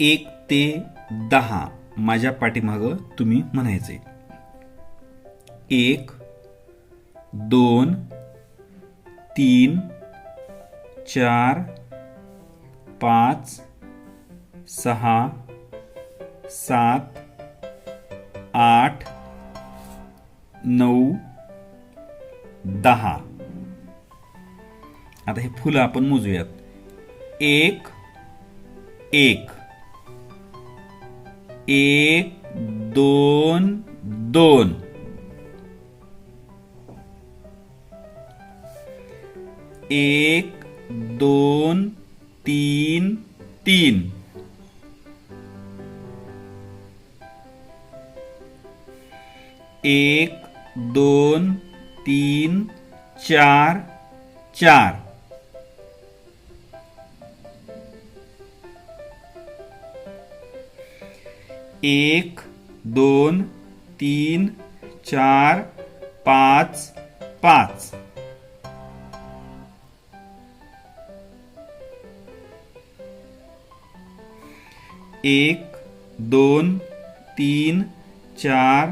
एक ते दहा माझ्या पाठीमागं तुम्ही म्हणायचे. एक दोन तीन चार पाच सहा सात आठ नऊ दहा. आता हे फुलं आपण मोजूयात. एक एक. एक दोन दोन एक दोन तीन तीन एक दोन तीन चार चार एक दोन तीन चार पाच पाच. एक दोन तीन चार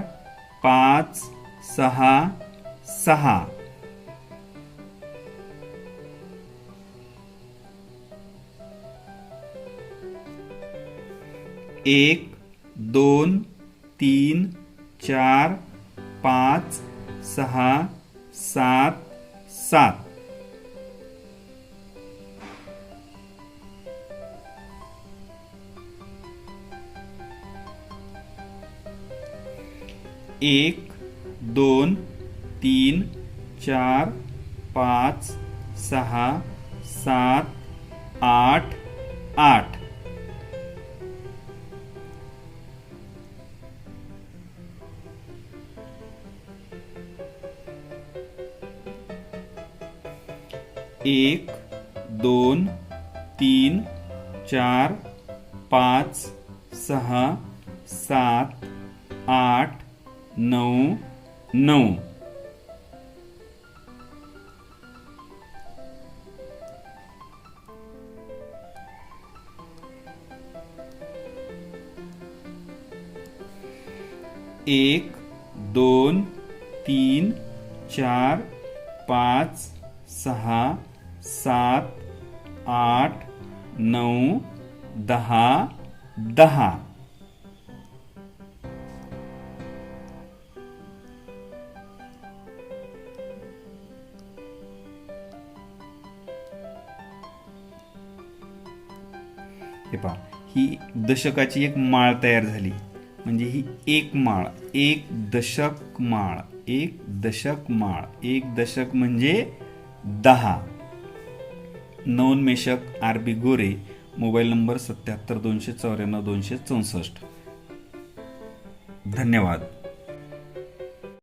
पाच सहा सहा. एक दोन, तीन, चार, पाच, सहा, सात सात. एक, दोन, तीन, चार, पाच, सहा, सात, आठ एक दोन तीन चार पाच सहा सात आठ नऊ नऊ. एक दोन तीन चार पाच सहा सात आठ नऊ दहा दहा. हे पहा ही दशकाची एक माळ तयार झाली. म्हणजे ही एक माळ एक दशक माळ एक दशक माळ एक दशक म्हणजे दहा. नवोन्मेषक R B Gore mobile number सत्याहत्तर दोनशे चौऱ्याण्णव दोनशे चौसष्ट. धन्यवाद.